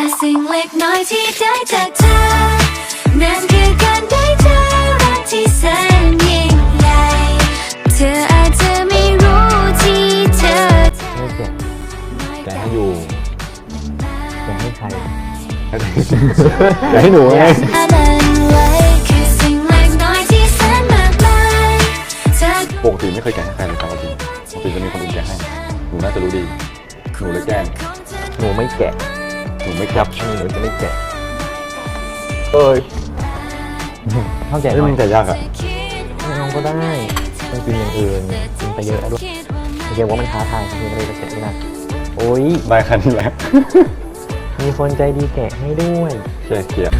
ค่สิ่งเล็กน้อยที่ได้จากเธอ นั่นคือการได้เจอรักที่แสนยิ่งใหญ่เธออาจจะไม่รู้ที่เธอไม่แกะแกให้อยู่แกะให้ใครแกให้หนูไงอันนั้นไว้คือสิ่งเล็กน้อยที่แสนมากมายเธอปกติไม่เคยแกะให้ใครเลยครับจริงปกติจะมีคนอื่นแกะให้ หนูน่าจะรู้ดี หนูเลยแกล้งหนูไม่แกะ หนูไม่คครัรับบหนูจะไม่แกะเอ้ยเท่าแกะหเฮ้ยน่อมัยนแกะยากอะไม่เอาก็ได้มันกินอย่างอื่นกินไปเยอะแล้วด้วยเรียกว่ามันท้าทายมีอะไรจะแกะไม่ได้โอ้ยได้คันนี้แหละมีคนใจดีแกะให้ด้วยแกะเกลียด